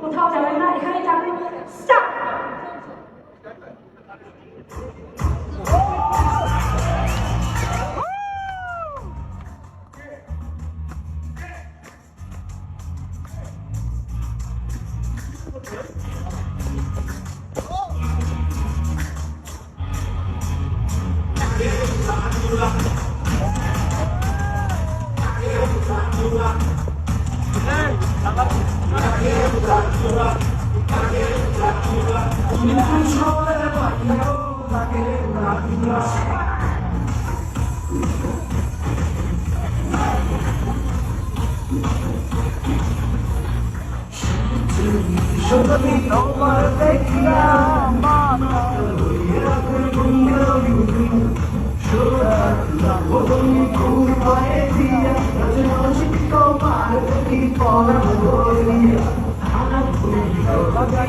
Một thao tài may Thank ta sẽ. show be no more than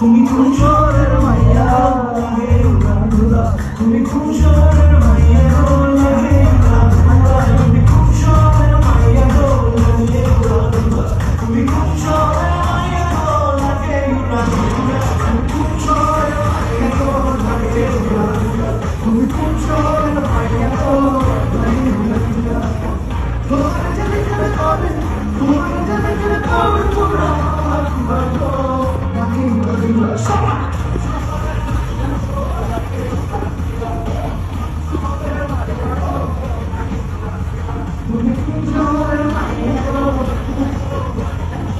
তুমি খুশরের মাইয়া তুমি খুশরের মাইয়া।